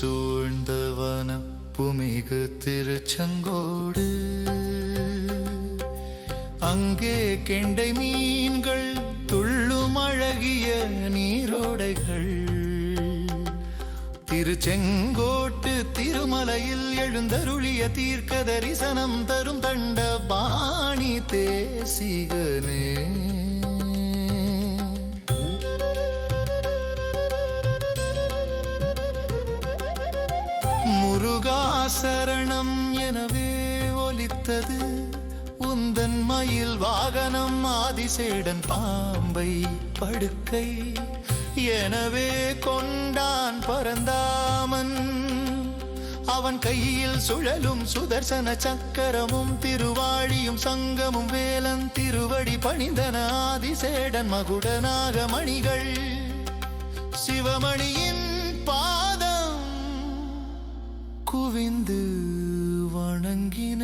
சூழ்ந்தவன புமிகு திருச்செங்கோடு. அங்கே கெண்டை மீன்கள் துள்ளும் அழகிய நீரோடைகள். திருச்செங்கோட்டு திருமலையில் எழுந்தருளிய தீர்க்க தரிசனம் தரும் தண்ட பாணி தேசிகனே. முருகாசரணம் எனவே ஒலித்தது. உந்தன் மயில் வாகனம் ஆதிசேடன் பாம்பை படுக்கை. எனவே கொண்டான் பரந்தாமன். அவன் கையில் சுழலும் சுதர்சன சக்கரமும் திருவாழியும் சங்கமும் வேலன் திருவடி பணிந்தன ஆதிசேடன் மகுடனாக மணிகள். சிவமணியின் பாத குவிந்து வணங்கின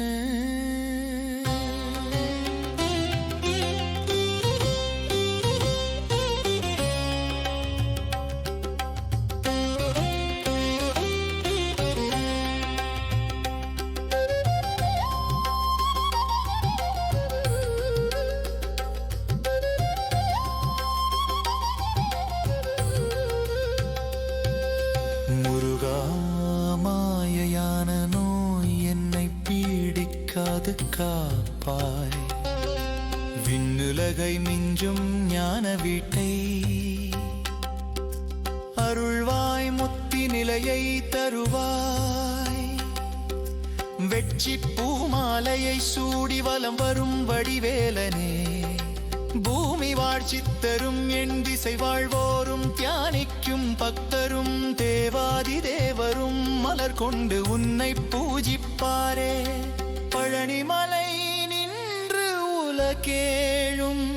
காப்பாய். விண்ணுலகை மிஞ்சும் ஞான வீட்டை. அருள்வாய் முத்தி நிலையை தருவாய். வெற்றி பூமாலையை சூடி வலம் வரும் வடிவேலனே. பூமி வாழ்ச்சி தரும் என் திசை வாழ்வோரும் தியானிக்கும் பக்தரும் தேவாதி தேவரும் மலர் கொண்டு உன்னை பூஜிப்பாரே. பழனிமலை நின்று உலகேழும்.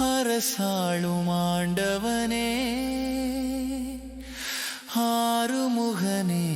அரசாளும் ஆண்டவனே ஆறுமுகனே.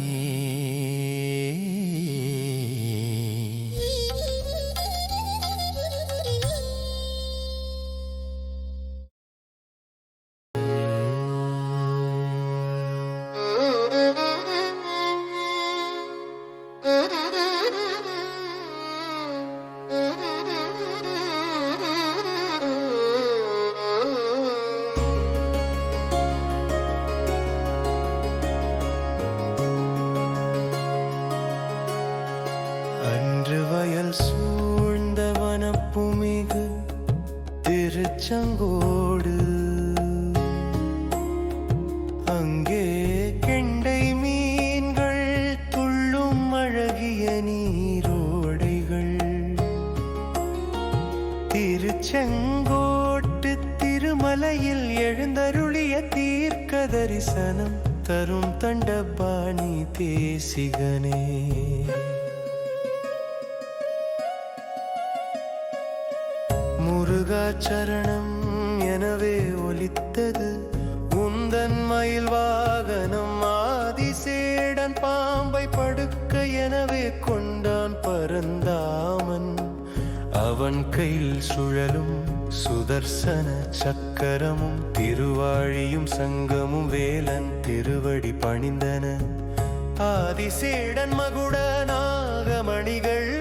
திருச்செங்கோடு அங்கே கெண்டை மீன்கள் துள்ளும் அழகிய நீரோடைகள். திருச்செங்கோட்டு திருமலையில் எழுந்தருளிய தீர்க்க தரிசனம் தரும் தண்டபாணி தேசிகனே. முருகாச்சரணம் எனவே ஒலித்தது. உந்தன் மயில் வாகனம் ஆதிசேடன் பாம்பை படுக்க எனவே கொண்டான் பரந்தாமன். அவன் கையில் சுழலும் சுதர்சன சக்கரமும் திருவாழியும் சங்கமும் வேலன் திருவடி பணிந்தன. ஆதிசேடன் மகுடனாக மணிகள்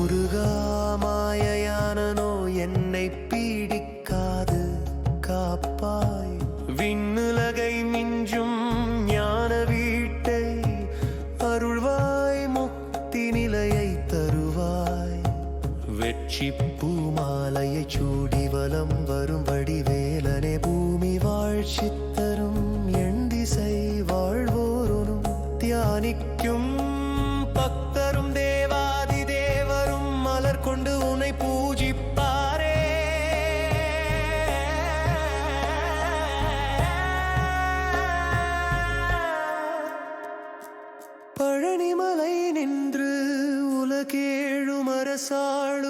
முருகா மாயையானனோ என்னை பீடிக்காது காப்பாய். விண்ணுலகை மிஞ்சும் ஞான வீட்டை அருள்வாய் முக்தி நிலையை தருவாய். வெற்றி பூமாலையை சூடி வலம் வரும் வடிவேலனே பூமி வாழ்ச்சி பழனிமலை நின்று உலகேழும் அரசாளும்